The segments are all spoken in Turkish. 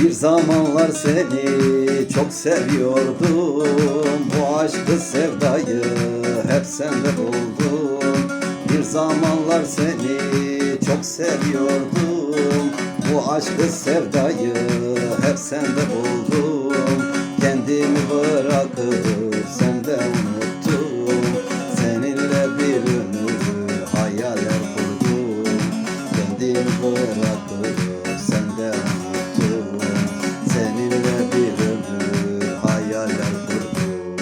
Bir zamanlar seni çok seviyordum. Bu aşkı sevdayı hep sende buldum. Bir zamanlar seni çok seviyordum. Bu aşkı sevdayı hep sende buldum Kendimi bırakıp sende unuttum Seninle bir hayaller kurdum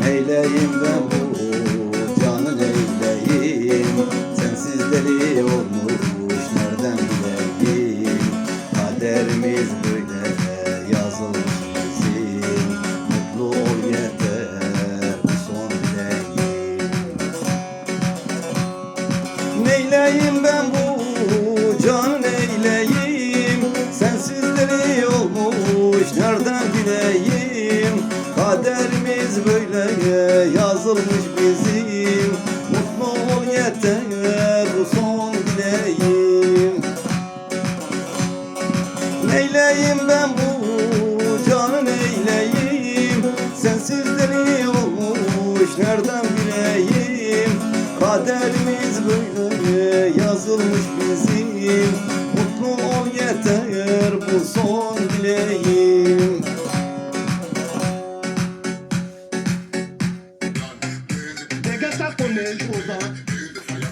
Neyleyim ben bu Neyleyim ben bu can neyleyim Sensiz deli olmuş nereden bileyim? Kaderimiz böyle yazılmış bizim. Mutlu ol yeter bu son dileğim. Neyleyim ben bu canı neyleyim Sensiz deli olmuş nereden bileyim? Kaderimiz böyle kılmış bizi Mutlu ol yeter bu son dileğim. They got that